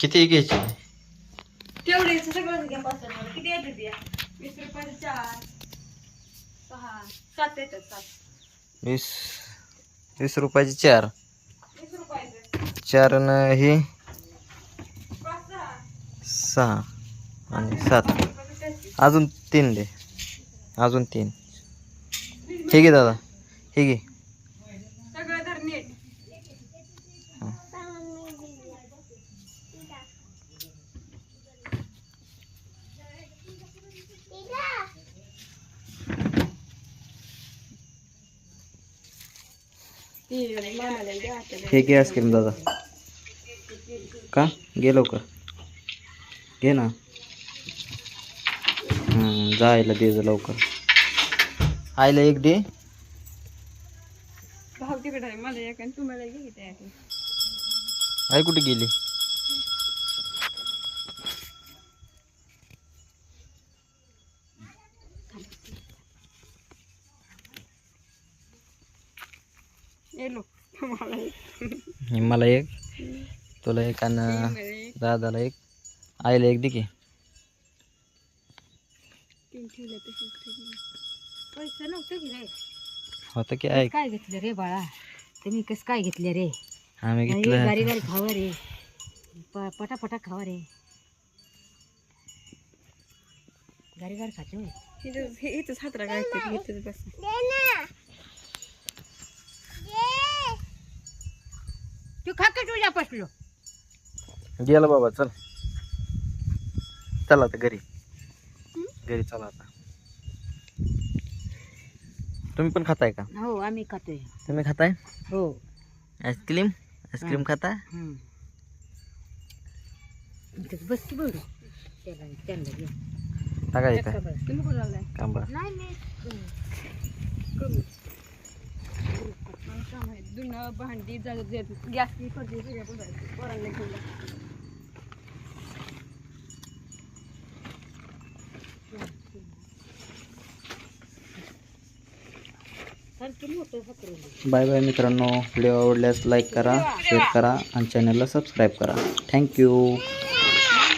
किती घ्यायची? तेवढे सगळं घ्या पाच रुपयाला. किती येते द्या वीस रुपयाचे चार सहा सात येतात सात. वीस वीस रुपयाची चार. वीस रुपयाचे. चार न हे पाच सहा आणि सात. अजून तीन दे. अजून तीन. हे घे दादा. हे घे सगळं धर नीट ती मामाला द्या आता. हे घे आईस्क्रीम दादा. का? घे लवकर. घे ना. जायला दे जा लवकर. आईला एक दे. भाव तिकडे मला एक आणि तुम्हाला आहे. आई कुठे गेली? येलो. मला एक. हे मला एक तुला एक आणि. दादाला एक. आईला एक दे की. पैसे नव्हते की रे? होतं की ऐक. काय घेतलं रे बाळा? तुम्ही कस काय घेतले रे? आम्ही गारी घेतलं. गारी खावा रे. प- पटापटा खावा रे. गारी गारी खाते इथंच हातरा काय इथंच बस. तू खा का तुझ्या पसलो गेलं बाबा चल. चला आता घरी. घरी चला आता. तुम्ही पण खाताय का? हो आम्ही खातोय. तुम्ही खाताय? हो. आईस्क्रीम? आईस्क्रीम खाता? हम्म. इथंच बस की बरं त्याला त्यांना घे. टाका इथं. तुम्ही कुठं आलाय कांबा नाही नाही काम भांडी गॅस की सगळ्या पोरांना घेऊन बाय बाय मित्रांनो. व्हिडिओ आवडल्यास लाईक करा शेअर करा आणि चॅनलला सबस्क्राईब करा. थँक्यू